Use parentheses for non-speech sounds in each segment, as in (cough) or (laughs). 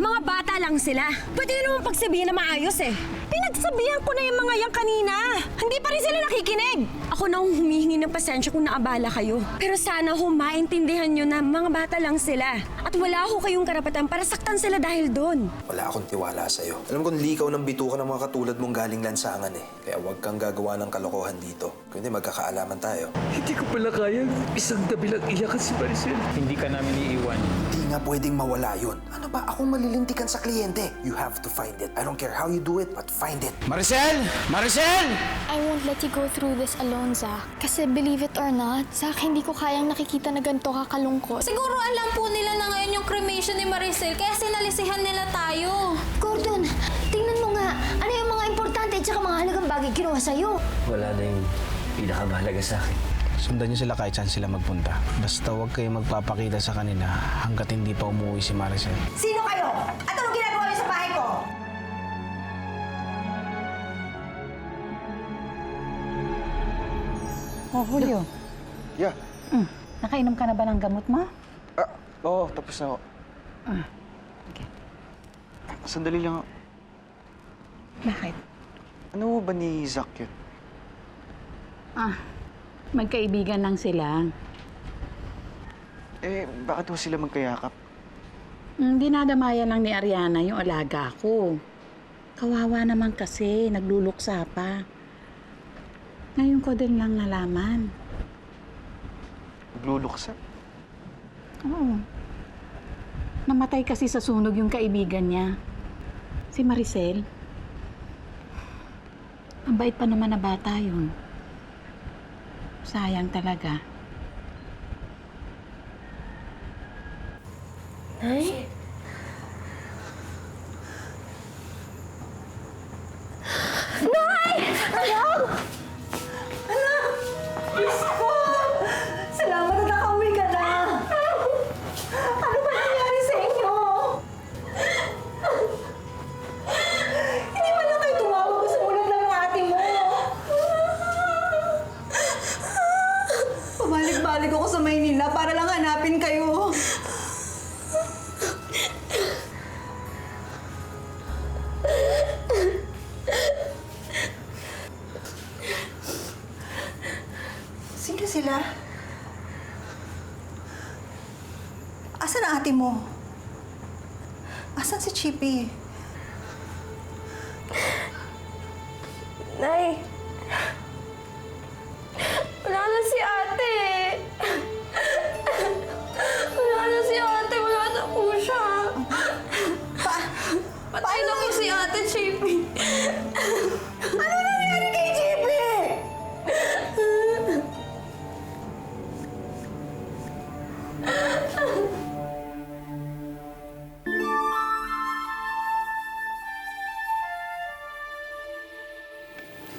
Mga bata lang sila. Pwede na naman pagsabihin na maayos eh. Pinagsabihan ko na yung mga yan kanina. Hindi pa rin sila nakikinig. Ako na ang humihingi ng pasensya kung naabala kayo. Pero sana ho maintindihan nyo na mga bata lang sila. At wala ho kayong karapatan para saktan sila dahil doon. Wala akong tiwala sa'yo. Alam kong likaw ng bituka ng mga katulad mong galing lansangan eh. Kaya huwag kang gagawa ng kalokohan dito. Kundi magkakaalaman tayo. Hindi ko pala kaya isang dabi lang iyakan si Maricel. Hindi ka namin iiwan. Nga pwedeng mawala yun. Ano ba? Akong malilintikan sa kliyente. You have to find it. I don't care how you do it, but find it. Maricel! Maricel! I won't let you go through this alone, Zach. Kasi believe it or not, Zach, hindi ko kayang nakikita na ganito kakalungkot. Siguro alam po nila na ngayon yung cremation ni Maricel kaya sinalisihan nila tayo. Gordon, tingnan mo nga. Ano yung mga importante at saka mga halagang bagay kinuha sa'yo? Wala na yung pinakamahalaga sa akin. Sundan niyo sila kahit saan sila magpunta. Basta huwag kayo magpapakita sa kanila hanggat hindi pa umuwi si Maricel. Sino kayo? At anong ginagawa niyo sa bahay ko? Oh, Julio. Yeah. Mm, nakainom ka na ba ng gamot mo? Ah, oo. tapos na ako. Okay. Sandali lang. Bakit? Ano ba ni Zack yun? Ah, magkaibigan lang sila. Eh, bakit ho sila magkayakap? Mm, dinadamaya lang ni Ariana yung alaga ko. Kawawa naman kasi, nagluluksa pa. Ngayon ko din lang nalaman. Nagluluksa? Oo. Namatay kasi sa sunog yung kaibigan niya. Si Maricel. Ang bait pa naman na bata yun. Sayang talaga. Ate mo? Asan si Chippy?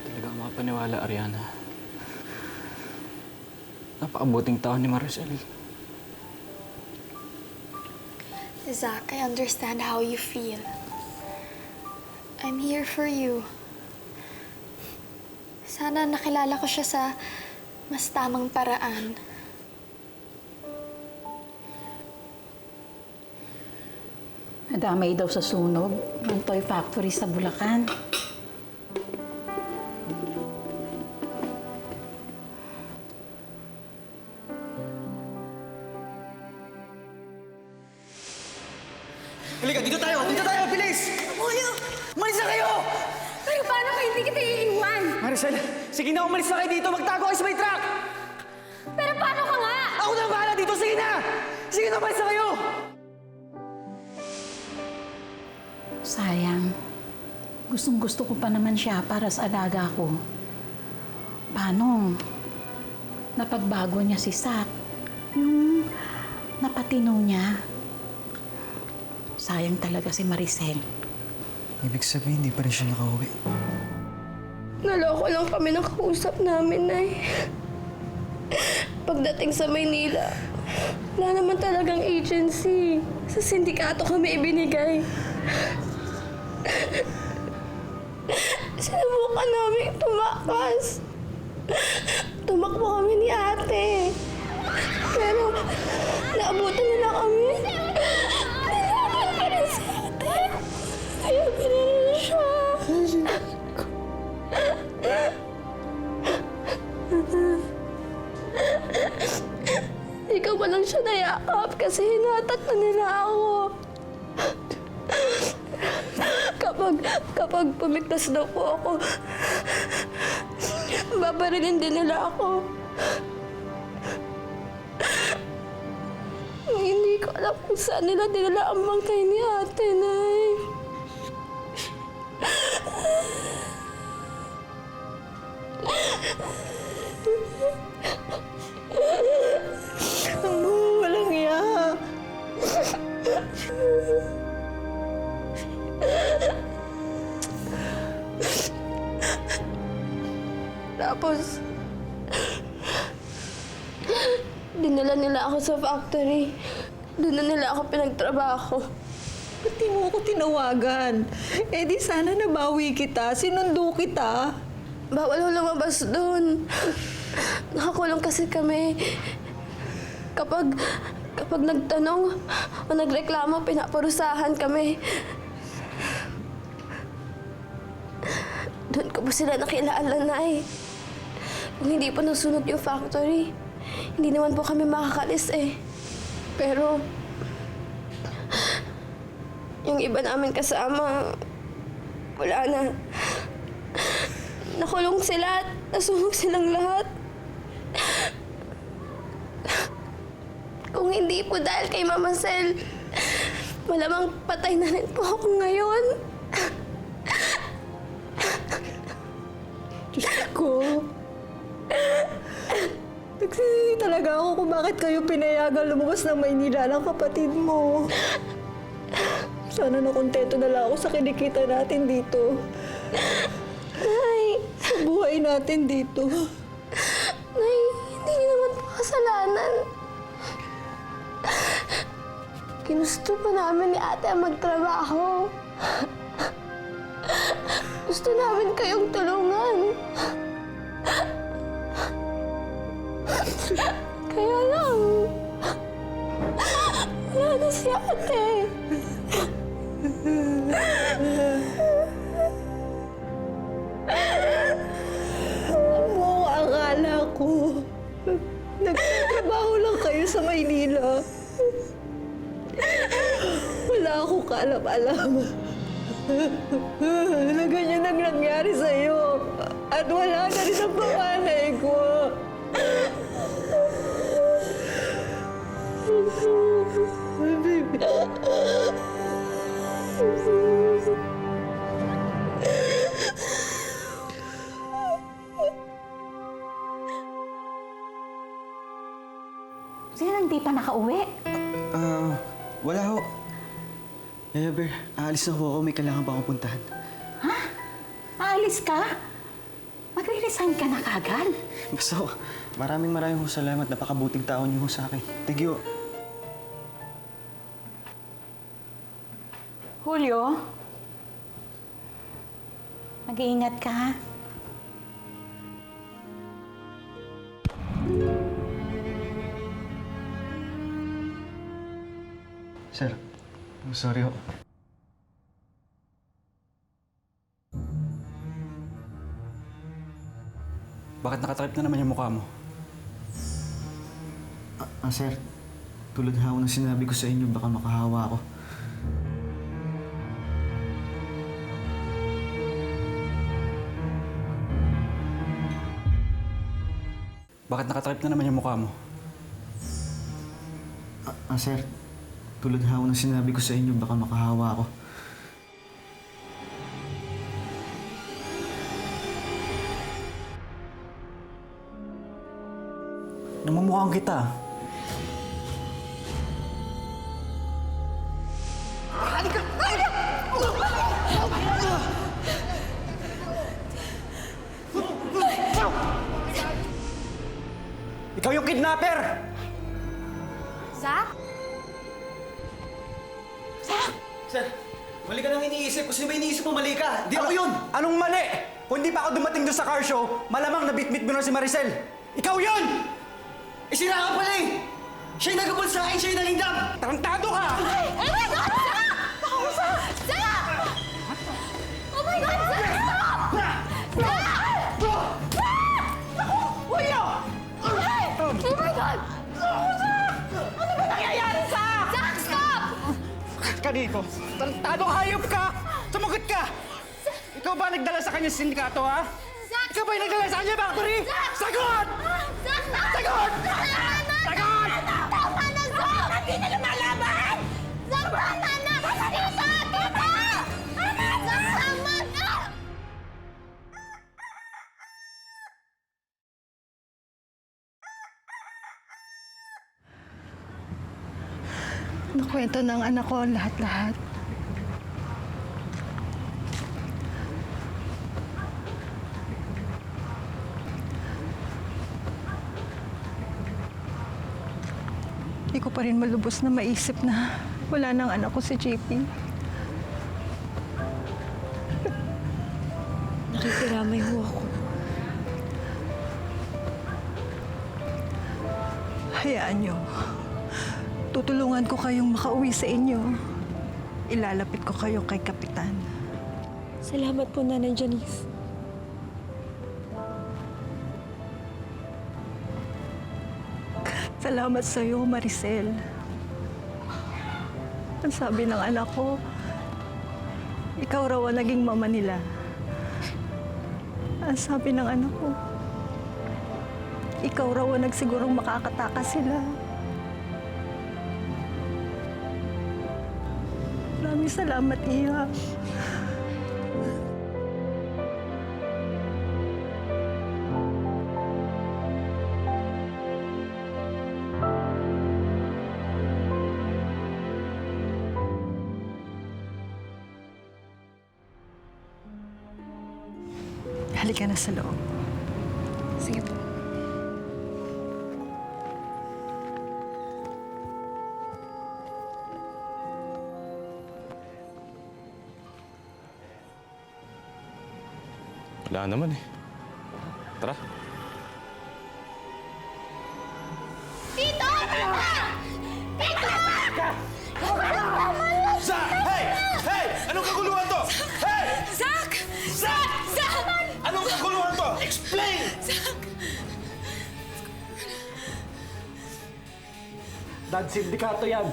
Talaga ako mapaniwala, Ariana. Napakabuting tao ni Maricel. Zach, I understand how you feel. I'm here for you. Sana nakilala ko siya sa mas tamang paraan. Nadamay daw sa sunog ng toy factory sa Bulacan. Sige na, umalis na kayo! Sayang. Gustong gusto ko pa naman siya para sa alaga ko. Paano? Napagbago niya si Sak. Yung napatino niya. Sayang talaga si Maricel. Ibig sabihin, hindi pa rin siya nakauwi. Naloko lang kami ng kausap namin, Nay. Pagdating sa Maynila, wala naman talagang agency. Sa sindikato kami ibinigay. Sinubukan namin tumakas. Tumakbo kami ni ate. Pero naabutan nila kami. Siya nayakap kasi hinatak na nila ako. kapag, kapag pumiktas na po ako, babarilin din nila ako. Hindi ko alam kung saan nila dinala ang bangkay ni ate, Nay. Dinala nila ako sa factory. Doon na nila ako pinagtrabaho. Ba't di mo ako tinawagan? Eh di sana nabawi kita, sinundo kita. Bawal ho lumabas doon. Nakakulong kasi kami. Kapag, kapag nagtanong o nagreklamo, pinaparusahan kami. Doon ko po sila nakilala na eh. Kung hindi po nasunod yung factory, hindi naman po kami makakalis eh. Pero, yung iba namin kasama, wala na. Nakulong sila at nasunog silang lahat. Kung hindi po dahil kay Mama Sel, malamang patay na rin po ako ngayon. Diyos ko. Nagsisisi talaga ako kung bakit kayo pinayagan lumabas ng Maynila ng kapatid mo. Sana nakontento na lang ako sa kinikita natin dito. Nay, Sa buhay natin dito. Nay, hindi niyo naman po kasalanan. Ginusto pa namin ni ate ang magtrabaho. Gusto namin kayong tulungan. Kaya lang, wala na si ate. Alam mo, akala ko, nagtatrabaho lang kayo sa Maynila. Wala akong kaalam-alam. na ganyan ang nangyari sa'yo. At wala na rin ang panganay ko. Sino hindi pa nakauwi? Ah, wala ho. Ber, aalis na ho ako. May kailangan pa akong puntahan. Aalis ka? Magre-resign ka na kagad? Basta ho, maraming maraming ho salamat. Napakabuting tao niyo ho sa akin. Thank you. Julio? Mag-iingat ka, ha? Sir, I'm sorry ho. Bakit nakatrip na naman yung mukha mo? Ah, sir, tulad ha ng sinabi ko sa inyo, baka makahawa ako. Bakit nakatrip na naman yung mukha mo? Ah, sir, tulad ha ng sinabi ko sa inyo, baka makahawa ako. Namumukhang kita. Ikaw yung kidnapper! Zach? Sir, mali ka nang iniisip. Kung sino ba iniisip mo, mali ka. Di ako yun! Anong mali? Kung hindi pa ako dumating doon sa car show, malamang nabitbit mo na si Maricel. Ikaw yun! Eh, sira ka pala eh! Siya yung nagabol sa akin, siya yung nalindam! Tarantado ka! Oh my God, ka dito? Tarantadong hayop ka! Sumagot ka! Ikaw ba nagdala sa kanya sindikato, ha? Ikaw ba yung nagdala sa kanya factory? Sagot! Sagot! Sagot! Tama na, Zach! Hindi na lumalaban! Zach, tama na! Nakwento ng anak ko lahat-lahat. Hindi ko pa rin malubos na maisip na wala nang anak ko si JP. (laughs) Nakikiramay ho ako. Hayaan niyo. Tutulungan ko kayong makauwi sa inyo. Ilalapit ko kayo kay Kapitan. Salamat po, Nanay Janice. Salamat sa iyo, Maricel. Ang sabi ng anak ko, ikaw raw ang naging mama nila. Ang sabi ng anak ko, ikaw raw ang nagsigurong makakatakas sila. Maraming salamat, Iya. Halika na sa loob. Sige po. Wala naman eh. Tara. Tito! Tita! Tita! Sa! Hey! Hey! Anong kaguluhan to? Hey! Zach! Zach! Zach! Anong kaguluhan to? Explain! Dad, sindikato yan.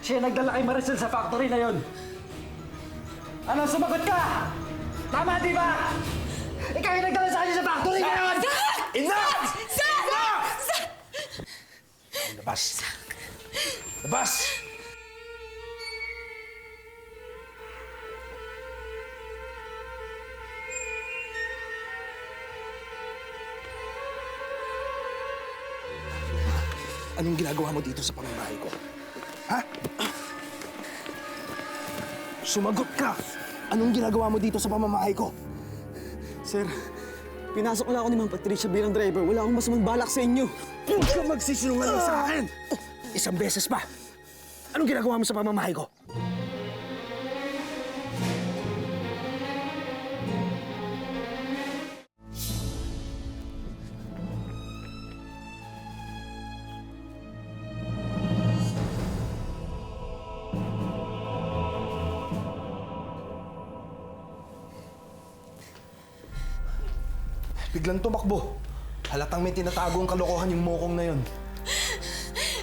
Siya nagdala kay Maricel sa factory na yon. Ano, sumagot ka? Tama, di ba? Ikaw yung nagdala sa kanya sa factory na yon! Enough! Zach! Enough! Zach! Labas! Labas! Anong ginagawa mo dito sa pamamahay ko? Ha? Sumagot ka! Anong ginagawa mo dito sa pamamahay ko? Sir, pinasok na ako ni Ma'am Patricia bilang driver. Wala akong masamang balak sa inyo. Huwag kang magsisinungaling sa akin! Isang beses pa! Anong ginagawa mo sa pamamahay ko? Biglang tumakbo. Halatang may tinatago ang kalokohan yung mokong na yun.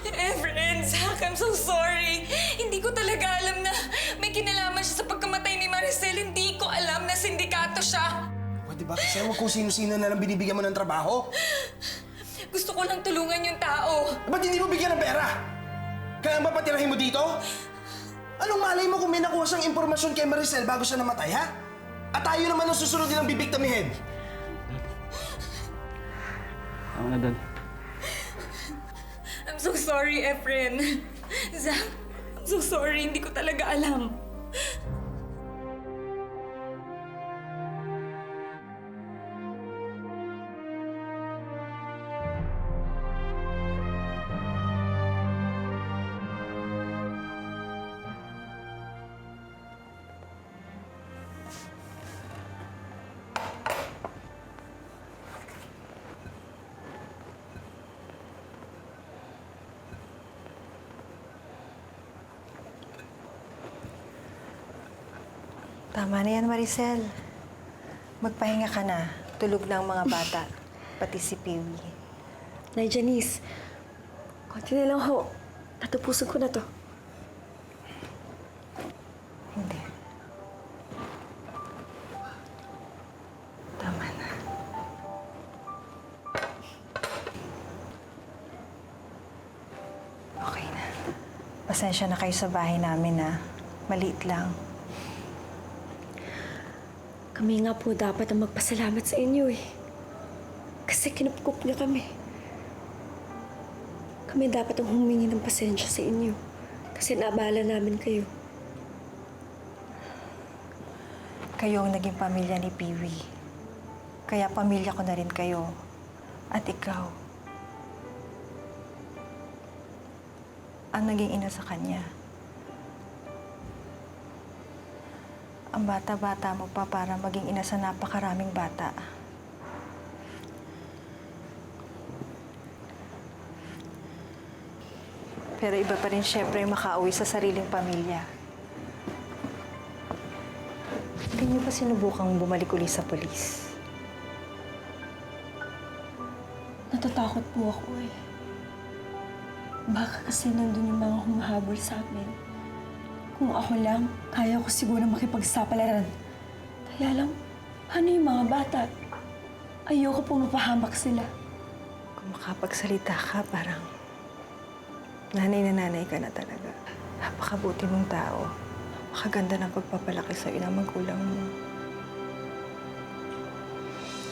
Efren, Zach, I'm so sorry. Hindi ko talaga alam na may kinalaman siya sa pagkamatay ni Maricel. Hindi ko alam na sindikato siya. Di ba? Kasi huwag kung sino-sino na lang binibigyan mo ng trabaho. Gusto ko lang tulungan yung tao. Ba't hindi mo bigyan ng pera? Kaya ba patirahin mo dito? Anong malay mo kung may nakuha siyang impormasyon kay Maricel bago siya namatay, ha? At tayo naman ang susunod nilang bibiktamihin. Tama na, Dad. I'm so sorry, Efren. Zach, I'm so sorry. Hindi ko talaga alam. Tama na yan, Maricel. Magpahinga ka na. Tulog na ang mga bata. (laughs) Pati si Peewee. Nay Janice, konti na lang ho. Natupusan ko na to. Hindi. Tama na. Okay na. Pasensya na kayo sa bahay namin, ha? Maliit lang. Kami nga po dapat ang magpasalamat sa inyo eh. Kasi kinupkup niyo kami. Kami dapat ang humingi ng pasensya sa inyo. Kasi naabala namin kayo. Kayo ang naging pamilya ni Peewee. Kaya pamilya ko na rin kayo. At ikaw. Ang naging ina sa kanya. Ang bata-bata mo pa para maging ina sa napakaraming bata. Pero iba pa rin syempre makauwi sa sariling pamilya. Hindi niyo ba sinubukang bumalik uli sa polis? Natatakot po ako eh. Baka kasi nandun yung mga humahabol sa amin. Kung ako lang, kaya ko siguro makipagsapalaran. Kaya lang, ano yung mga bata? Ayoko po mapahamak sila. Kung makapagsalita ka, parang nanay na nanay ka na talaga. Napakabuti mong tao. Napakaganda ng pagpapalaki sa'yo ng magulang mo.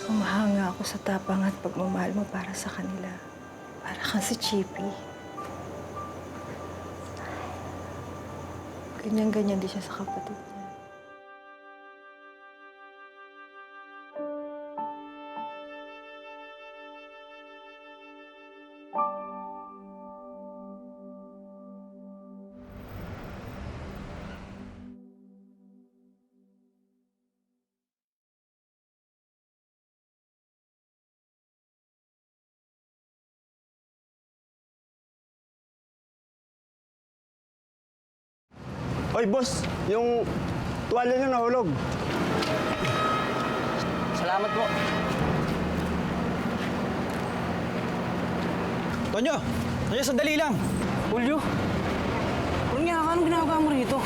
Humahanga ako sa tapang at pagmamahal mo para sa kanila. Para kang si Chippy. Ganyan-ganyan din siya sa kapatid niya. Oy, boss! Yung tuwalya niyo nahulog. Salamat po. Tonyo! Tonyo, sandali lang! Julio, anong nga ka? Anong ginagawa mo rito?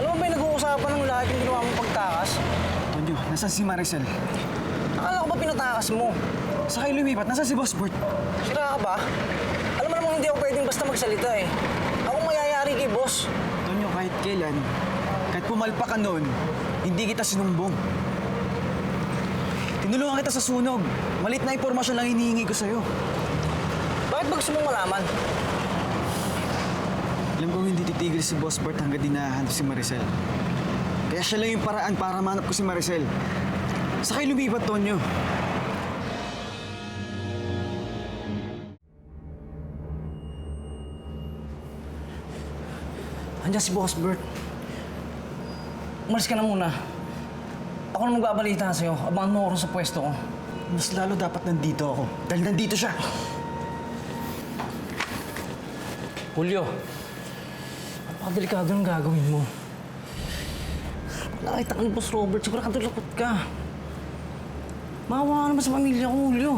Alam mo ba yung nag-uusapan ng lahat yung ginawa mong pagtakas? Tonyo, nasan si Maricel? Akala ko ba pinatakas mo? Sa kayo lumipat, nasan si Boss Bert? Sira ka ba? Alam mo namang hindi ako pwedeng basta magsalita eh. Ako mayayari kay boss. Kahit kailan, kahit pumalpa ka noon, hindi kita sinumbong. Tinulungan kita sa sunog. Malit na impormasyon lang hinihingi ko sa'yo. Bakit ba gusto mong malaman? Alam kong hindi titigil si Boss Bert hanggang di nahahanap si Maricel. Kaya siya lang yung paraan para manap ko si Maricel. Sa kayo lumipat, Tonyo. Andiyan si Boss Bert. Umalis ka na muna. Ako na magbabalita sa'yo. Abangan mo ako sa pwesto ko. Mas lalo dapat nandito ako. Dahil nandito siya. Julio, napakadelikado ng gagawin mo. Nakita ka ni Boss Robert, sigurado lakot ka. Maawa ka naman sa pamilya ko, Julio.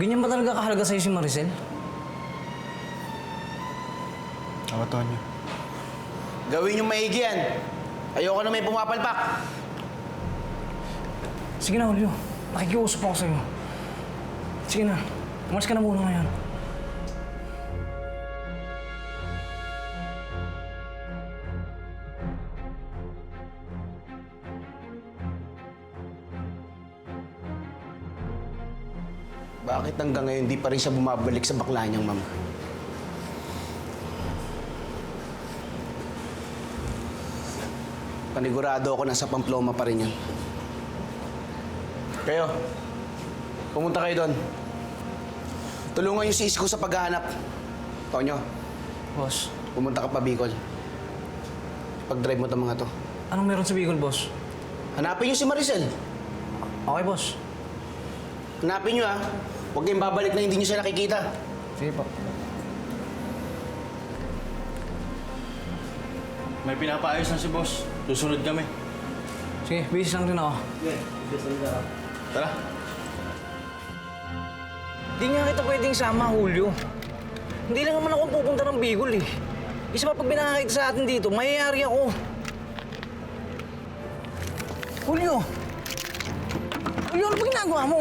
Ganyan ba talaga kahalaga sa'yo si Maricel? Ako, Tonyo. Gawin yung maigi yan. Ayoko na may pumapalpak. Sige na, Julio. Nakikiusap ako sa'yo. Sige na. Umalis ka na muna ngayon. Bakit hanggang ngayon di pa rin siya bumabalik sa bakla niyang mama? Panigurado ako nasa Pamploma pa rin yan. Kayo, pumunta kayo doon. Tulungan yung si Isko sa paghahanap. Tonyo, Boss, pumunta ka pa Bicol. Pag-drive mo itong mga to. anong meron sa Bicol, boss? Hanapin niyo si Maricel. Okay, boss. Hanapin niyo ha. Huwag kayong babalik na hindi niyo siya nakikita. Sige po. May pinapaayos na si boss. Susunod kami. Sige, busy lang rin ako. Tara. Di nga kita pwedeng sama, Julio. Hindi lang naman ako pupunta ng Bicol eh. Isa pa pag binakakita sa atin dito, mayayari ako. Julio! Julio, ano ba ginagawa mo?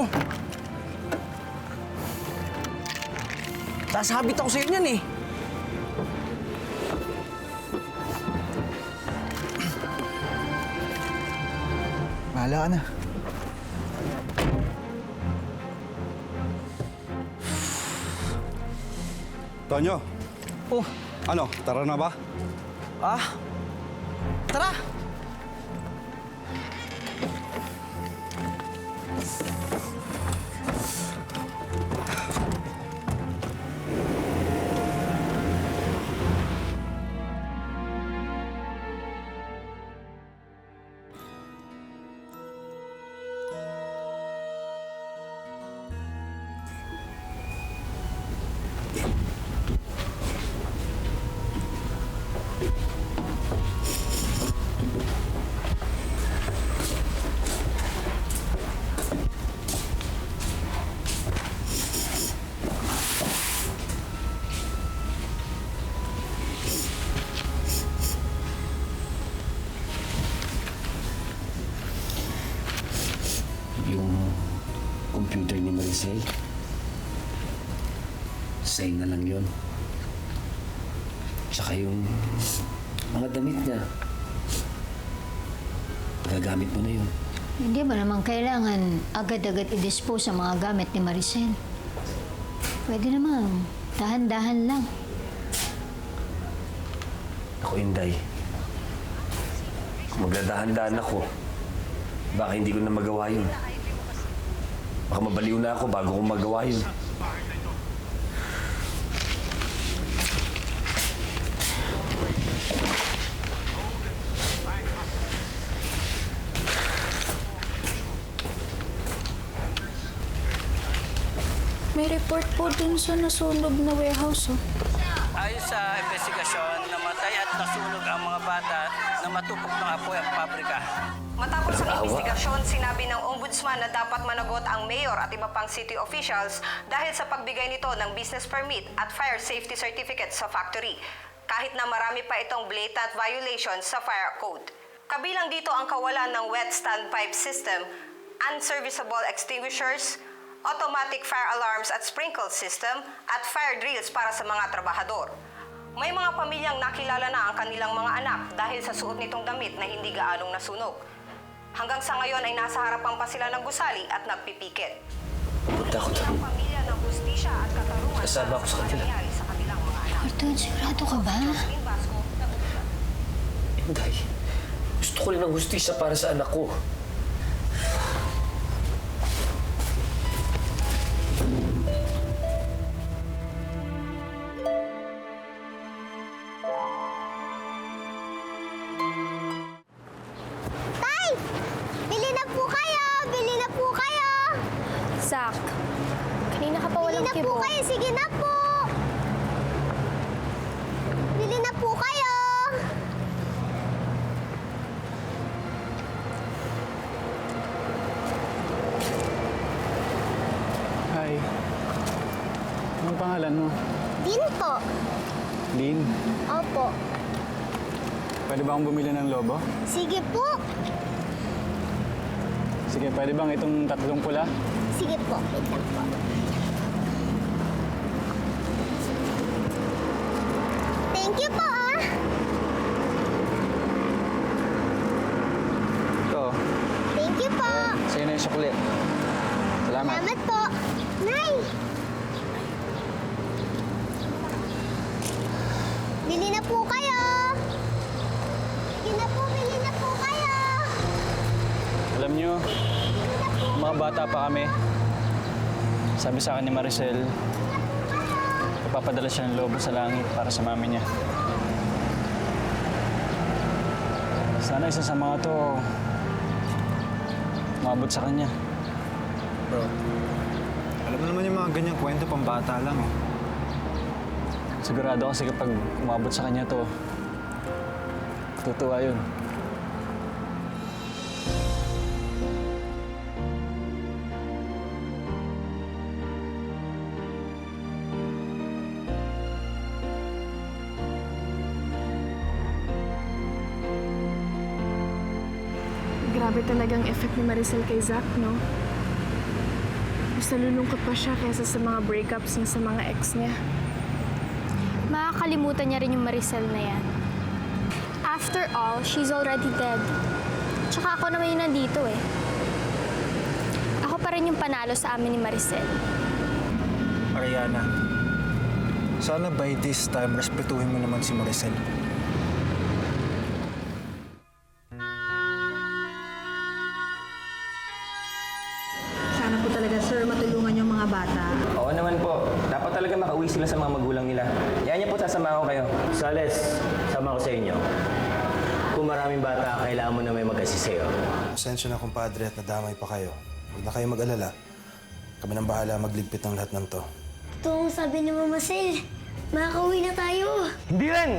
Sasabit ako sa'yo niyan eh. Bahala ka na. Tonyo, Oh, ano, tara na ba? ah. Tara! Sa'yo na lang yun. Tsaka yung mga damit niya. Gagamit mo na yun. Hindi ba naman kailangan agad-agad i-dispose ang mga gamit ni Maricel? Pwede naman, dahan-dahan lang. Ako, Inday. Kung magdadahan-dahan ako, baka hindi ko na magawa yun. Baka mabaliw na ako bago ko magawa yun. May report po dun sa nasunog na warehouse, oh. Ayon sa investigasyon, namatay at nasunog ang mga bata na matupok ng apoy ang pabrika. Matapos ang investigasyon, sinabi ng ombudsman na dapat managot ang mayor at iba pang city officials dahil sa pagbigay nito ng business permit at fire safety certificate sa factory. Kahit na marami pa itong blatant violations sa fire code. Kabilang dito ang kawalan ng wet standpipe system, unserviceable extinguishers, automatic fire alarms at sprinkle system, at fire drills para sa mga trabahador. May mga pamilyang nakilala na ang kanilang mga anak dahil sa suot nitong damit na hindi gaanong nasunog. Hanggang sa ngayon ay nasa harapan pa sila ng gusali at nagpipikit. Punta ako pamilya ng hustisya at katarungan Kasama ako sa kanila. nangyari sa kanilang mga anak. Arthur, sigurado ka ba? Inday, gusto ko rin ng hustisya para sa anak ko. Na po kibo. kayo! Sige na po! Bili na po kayo! Hi. Anong pangalan mo? Din po. Lin. Opo. Pwede ba akong bumili ng lobo? Sige po. Sige, pwede bang itong tatlong pula? Sige po. Wait lang po. Thank you po ah. Ito. Thank you po. Yung sukli. Salamat. Salamat po. Nay! Bili na po kayo! Bili na po, bili na po kayo! Alam nyo, mga bata pa kami. Sabi sa akin ni Maricel, ipapadala siya ng lobo sa langit para sa mami niya. Sana isa sa mga to, umabot sa kanya. Bro, alam mo naman yung mga ganyang kwento pambata lang eh. Sigurado kasi kapag umabot sa kanya to, tutuwa yun. Grabe talagang effect ni Maricel kay Zach, no? Mas nalulungkot pa siya kaysa sa mga breakups niya sa mga ex niya. Makakalimutan niya rin yung Maricel na yan. After all, she's already dead. Tsaka ako naman yung nandito eh. Ako pa rin yung panalo sa amin ni Maricel. Ariana, sana by this time, respetuhin mo naman si Maricel. Kung maraming bata, kailangan mo na may mag-assist sa'yo. Pasensya na kumpadre at nadamay pa kayo. Huwag na kayo mag-alala. Kami nang bahala magligpit ng lahat ng to. Ito ang sabi ni Mama Sel. Makakauwi na tayo. Hindi rin!